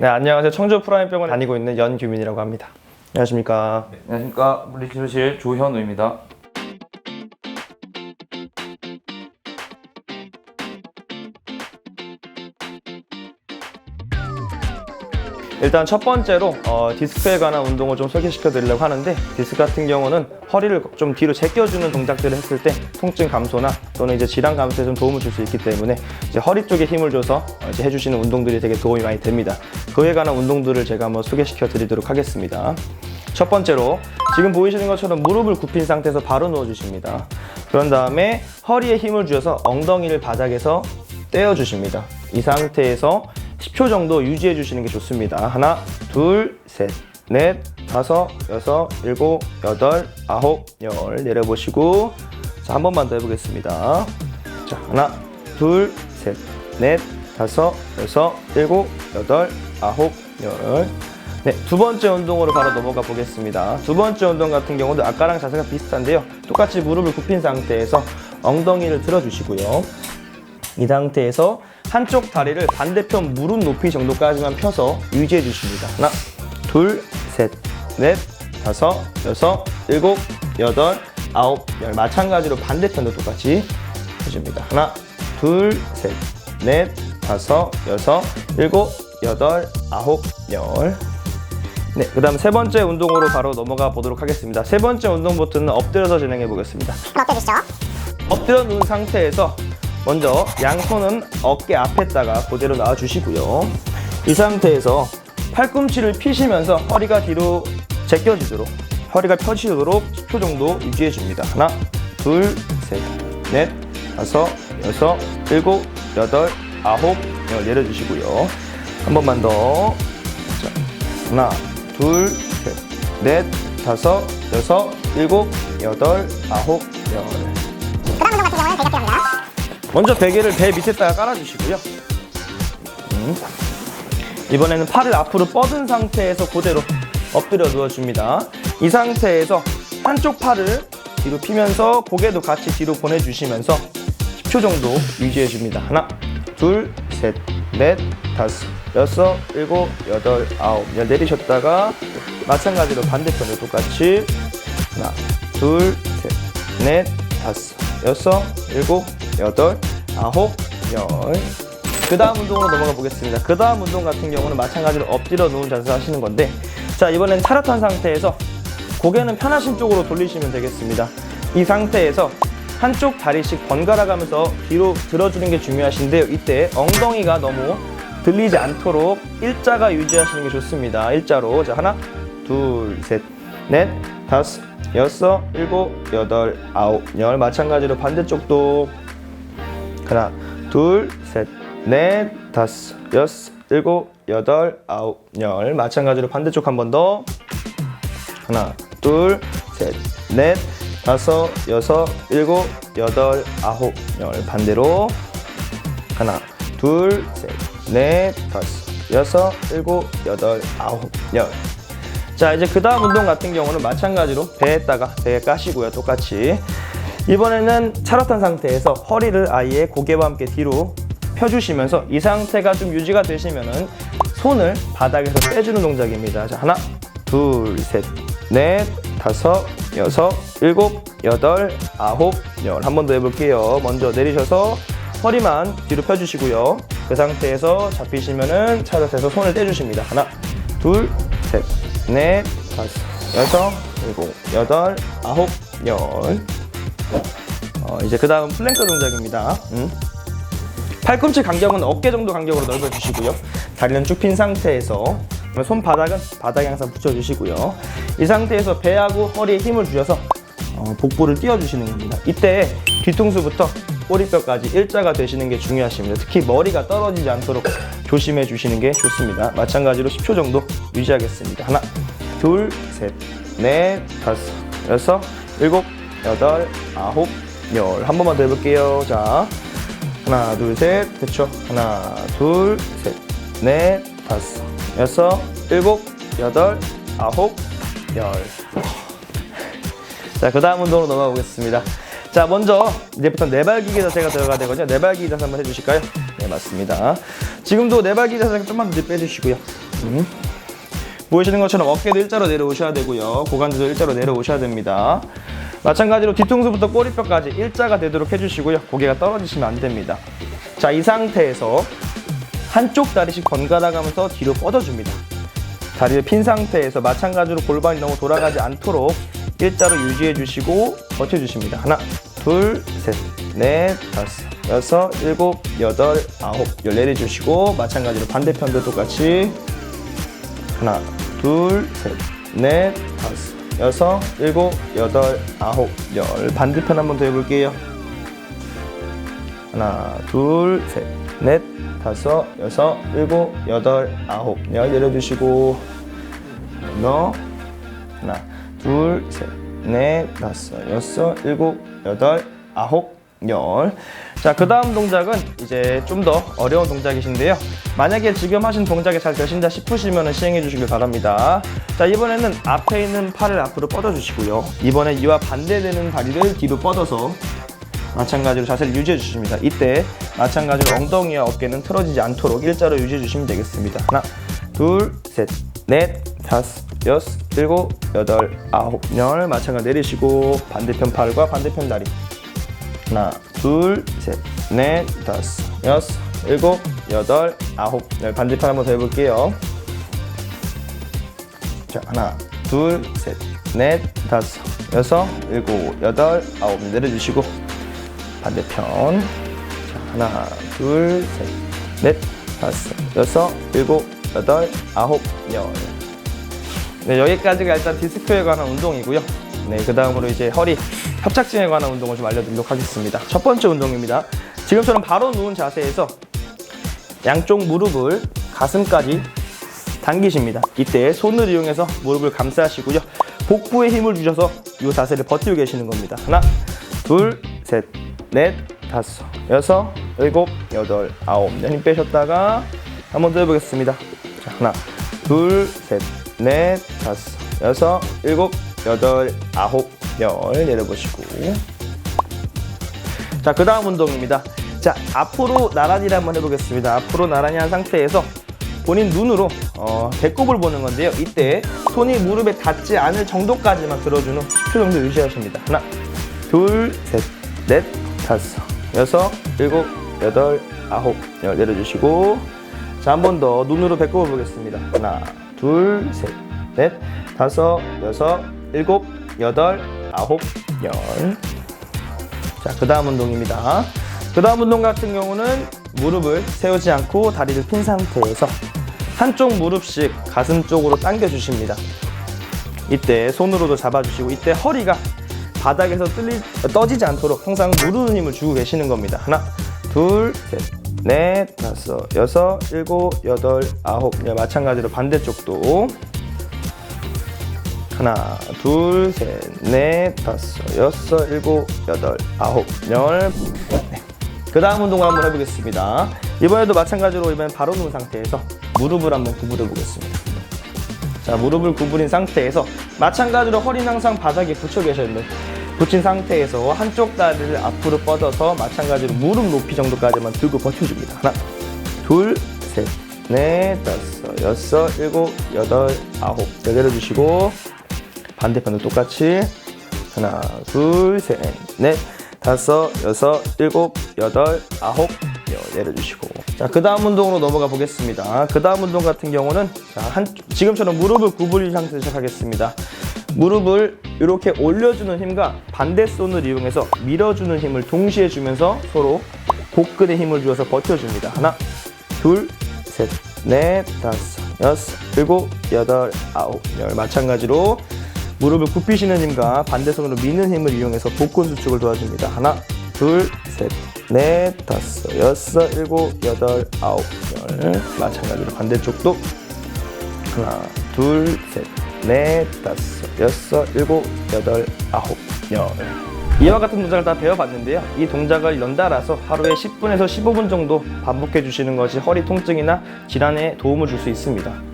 네, 안녕하세요. 청주 프라임병원 다니고 있는 연규민이라고 합니다. 안녕하십니까. 안녕하십니까 물리치료실 조현우입니다. 일단 첫 번째로 어, 디스크에 관한 운동을 좀 소개시켜 드리려고 하는데 디스크 같은 경우는 허리를 좀 뒤로 제껴주는 동작들을 했을 때 통증 감소나 또는 이제 질환 감소에 좀 도움을 줄 수 있기 때문에 이제 허리 쪽에 힘을 줘서 어, 이제 해주시는 운동들이 되게 도움이 많이 됩니다. 그에 관한 운동들을 제가 한번 소개시켜 드리도록 하겠습니다. 첫 번째로 지금 보이시는 것처럼 무릎을 굽힌 상태에서 바로 누워 주십니다. 그런 다음에 허리에 힘을 주어서 엉덩이를 바닥에서 떼어 주십니다. 이 상태에서 10초 정도 유지해 주시는 게 좋습니다. 하나, 둘, 셋, 넷, 다섯, 여섯, 일곱, 여덟, 아홉, 열 내려보시고 자, 한 번만 더 해보겠습니다. 자, 하나, 둘, 셋, 넷, 다섯, 여섯, 일곱, 여덟, 아홉, 열. 네, 두 번째 운동으로 바로 넘어가 보겠습니다. 두 번째 운동 같은 경우도 아까랑 자세가 비슷한데요. 똑같이 무릎을 굽힌 상태에서 엉덩이를 들어주시고요. 이 상태에서 한쪽 다리를 반대편 무릎 높이 정도까지만 펴서 유지해 주십니다. 하나, 둘, 셋, 넷, 다섯, 여섯, 일곱, 여덟, 아홉, 열. 마찬가지로 반대편도 똑같이 해줍니다. 하나, 둘, 셋, 넷, 다섯, 여섯, 일곱, 여덟, 아홉, 열. 네, 그 다음 세 번째 운동으로 바로 넘어가 보도록 하겠습니다. 세 번째 운동부터는 엎드려서 진행해 보겠습니다. 그럼 엎드리시죠. 엎드려 누운 상태에서 먼저 양손은 어깨 앞에다가 그대로 놔 주시고요. 이 상태에서 팔꿈치를 피시면서 허리가 뒤로 제껴지도록 허리가 펴지도록 10초 정도 유지해 줍니다. 하나, 둘, 셋, 넷, 다섯, 여섯, 일곱, 여덟, 아홉, 열 내려주시고요. 한 번만 더. 자, 하나, 둘, 셋, 넷, 다섯, 여섯, 일곱, 여덟, 아홉, 열. 먼저 베개를 배 밑에다가 깔아주시고요. 음. 이번에는 팔을 앞으로 뻗은 상태에서 그대로 엎드려 누워줍니다. 이 상태에서 한쪽 팔을 뒤로 피면서 고개도 같이 뒤로 보내주시면서 10초 정도 유지해줍니다. 하나, 둘, 셋, 넷, 다섯, 여섯, 일곱, 여덟, 아홉. 열 내리셨다가 마찬가지로 반대편도 똑같이 하나, 둘, 셋, 넷, 다섯, 여섯, 일곱, 여덟, 아홉, 열. 그 다음 운동으로 넘어가 보겠습니다. 그 다음 운동 같은 경우는 마찬가지로 엎드려 누운 자세 하시는 건데, 자, 이번엔 차렷한 상태에서 고개는 편하신 쪽으로 돌리시면 되겠습니다. 이 상태에서 한쪽 다리씩 번갈아 가면서 뒤로 들어주는 게 중요하신데요. 이때 엉덩이가 너무 들리지 않도록 일자가 유지하시는 게 좋습니다. 일자로. 자, 하나, 둘, 셋, 넷, 다섯, 여섯, 일곱, 여덟, 아홉, 열. 마찬가지로 반대쪽도 하나, 둘, 셋, 넷, 다섯, 여섯, 일곱, 여덟, 아홉, 열. 마찬가지로 반대쪽 한 번 더. 하나, 둘, 셋, 넷, 다섯, 여섯, 일곱, 여덟, 아홉, 열. 반대로. 하나, 둘, 셋, 넷, 다섯, 여섯, 일곱, 여덟, 아홉, 열. 자, 이제 그 다음 운동 같은 경우는 마찬가지로 배에다가 배에 까시고요. 똑같이. 이번에는 차렷한 상태에서 허리를 아예 고개와 함께 뒤로 펴주시면서 이 상태가 좀 유지가 되시면은 손을 바닥에서 떼주는 동작입니다. 자, 하나, 둘, 셋, 넷, 다섯, 여섯, 일곱, 여덟, 아홉, 열. 한 번 더 해볼게요. 먼저 내리셔서 허리만 뒤로 펴주시고요. 그 상태에서 잡히시면은 차렷해서 손을 떼주십니다. 하나, 둘, 셋, 넷, 다섯, 여섯, 일곱, 여덟, 아홉, 열. 어, 이제 그 다음 플랭크 동작입니다. 음. 팔꿈치 간격은 어깨 정도 간격으로 넓어주시고요. 다리는 쭉 핀 상태에서 손바닥은 바닥에 항상 붙여주시고요. 이 상태에서 배하고 허리에 힘을 주셔서 어, 복부를 띄워주시는 겁니다. 이때 뒤통수부터 꼬리뼈까지 일자가 되시는 게 중요하십니다. 특히 머리가 떨어지지 않도록 조심해 주시는 게 좋습니다. 마찬가지로 10초 정도 유지하겠습니다. 하나, 둘, 셋, 넷, 다섯, 여섯, 일곱, 여덟, 아홉, 열. 한 번만 더 해볼게요. 자, 하나, 둘, 셋. 그쵸? 하나, 둘, 셋, 넷, 다섯, 여섯, 일곱, 여덟, 아홉, 열. 자, 그 다음 운동으로 넘어가 보겠습니다. 자, 먼저 이제부터 네발기기 자세가 들어가야 되거든요. 네발기기 자세 한번 해주실까요? 네, 맞습니다. 지금도 네발기기 자세 좀만 더 빼주시고요. 음. 보이시는 것처럼 어깨도 일자로 내려오셔야 되고요. 고관절도 일자로 내려오셔야 됩니다. 마찬가지로 뒤통수부터 꼬리뼈까지 일자가 되도록 해주시고요. 고개가 떨어지시면 안 됩니다. 자, 이 상태에서 한쪽 다리씩 번갈아 가면서 뒤로 뻗어줍니다. 다리를 핀 상태에서 마찬가지로 골반이 너무 돌아가지 않도록 일자로 유지해 주시고 버텨주십니다. 하나, 둘, 셋, 넷, 다섯, 여섯, 일곱, 여덟, 아홉, 열 내려주시고 마찬가지로 반대편도 똑같이 하나, 둘, 셋, 넷, 다섯, 여섯, 일곱, 여덟, 아홉, 열. 반대편 한번 더 해볼게요. 하나, 둘, 셋, 넷, 다섯, 여섯, 일곱, 여덟, 아홉, 열 내려주시고. 너. 하나, 둘, 셋, 넷, 다섯, 여섯, 일곱, 여덟, 아홉, 열. 자, 그 다음 동작은 이제 좀 더 어려운 동작이신데요. 만약에 지금 하신 동작이 잘 되신다 싶으시면 시행해 주시길 바랍니다. 자, 이번에는 앞에 있는 팔을 앞으로 뻗어 주시고요. 이번에 이와 반대되는 다리를 뒤로 뻗어서 마찬가지로 자세를 유지해 주십니다. 이때 마찬가지로 엉덩이와 어깨는 틀어지지 않도록 일자로 유지해 주시면 되겠습니다. 하나, 둘, 셋, 넷, 다섯, 여섯, 일곱, 여덟, 아홉, 열. 마찬가지 내리시고 반대편 팔과 반대편 다리. 하나, 둘, 셋, 넷, 다섯, 여섯, 일곱, 여덟, 아홉, 열. 반대편 한번 더 해볼게요. 자, 하나, 둘, 셋, 넷, 다섯, 여섯, 일곱, 여덟, 아홉. 내려주시고 반대편. 자, 하나, 둘, 셋, 넷, 다섯, 여섯, 일곱, 여덟, 아홉, 열. 네, 여기까지가 일단 디스크에 관한 운동이고요. 네, 그 다음으로 이제 허리 협착증에 관한 운동을 좀 알려드리도록 하겠습니다. 첫 번째 운동입니다. 지금처럼 바로 누운 자세에서 양쪽 무릎을 가슴까지 당기십니다. 이때 손을 이용해서 무릎을 감싸시고요. 복부에 힘을 주셔서 이 자세를 버티고 계시는 겁니다. 하나, 둘, 셋, 넷, 다섯, 여섯, 일곱, 여덟, 아홉. 힘 빼셨다가 한 번 더 해보겠습니다. 자, 하나, 둘, 셋, 넷, 다섯, 여섯, 일곱, 여덟, 아홉, 열 내려보시고. 자, 그 다음 운동입니다. 자, 앞으로 나란히를 한번 해보겠습니다. 앞으로 나란히 한 상태에서 본인 눈으로 어, 배꼽을 보는 건데요. 이때 손이 무릎에 닿지 않을 정도까지만 들어준 후 10초 정도 유지하십니다. 하나, 둘, 셋, 넷, 다섯, 여섯, 일곱, 여덟, 아홉, 열 내려주시고 자, 한 번 더 눈으로 배꼽을 보겠습니다. 하나, 둘, 셋, 넷, 다섯, 여섯, 일곱, 여덟, 아홉, 열. 자, 그 다음 운동입니다. 그 다음 운동 같은 경우는 무릎을 세우지 않고 다리를 핀 상태에서 한쪽 무릎씩 가슴 쪽으로 당겨 주십니다. 이때 손으로도 잡아주시고 이때 허리가 바닥에서 뜰리, 떠지지 않도록 항상 누르는 힘을 주고 계시는 겁니다. 하나, 둘, 셋, 넷, 다섯, 여섯, 일곱, 여덟, 아홉. 네, 마찬가지로 반대쪽도 하나, 둘, 셋, 넷, 다섯, 여섯, 일곱, 여덟, 아홉, 열. 네. 그 다음 운동을 한번 해보겠습니다. 이번에도 마찬가지로 이번엔 바로 누운 상태에서 무릎을 한번 구부려 보겠습니다. 자, 무릎을 구부린 상태에서 마찬가지로 허리는 항상 바닥에 붙여 돼요. 붙인 상태에서 한쪽 다리를 앞으로 뻗어서 마찬가지로 무릎 높이 정도까지만 들고 버텨줍니다. 하나, 둘, 셋, 넷, 다섯, 여섯, 일곱, 여덟, 아홉. 열 내려주시고 반대편도 똑같이 하나, 둘, 셋, 넷, 다섯, 여섯, 일곱, 여덟, 아홉, 열 내려주시고 자, 그 다음 운동으로 넘어가 보겠습니다. 그 다음 운동 같은 경우는 자, 한, 지금처럼 무릎을 구부린 상태에서 시작하겠습니다. 무릎을 이렇게 올려주는 힘과 반대 손을 이용해서 밀어주는 힘을 동시에 주면서 서로 복근에 힘을 주어서 버텨줍니다. 하나, 둘, 셋, 넷, 다섯, 여섯, 일곱, 여덟, 아홉, 열. 마찬가지로 무릎을 굽히시는 힘과 반대 손으로 미는 힘을 이용해서 복근 수축을 도와줍니다. 하나, 둘, 셋, 넷, 다섯, 여섯, 일곱, 여덟, 아홉, 열. 마찬가지로 반대쪽도 하나, 둘, 셋, 넷, 다섯, 여섯, 일곱, 여덟, 아홉, 열. 이와 같은 동작을 다 배워봤는데요. 이 동작을 연달아서 하루에 10분에서 15분 정도 반복해 주시는 것이 허리 통증이나 질환에 도움을 줄 수 있습니다.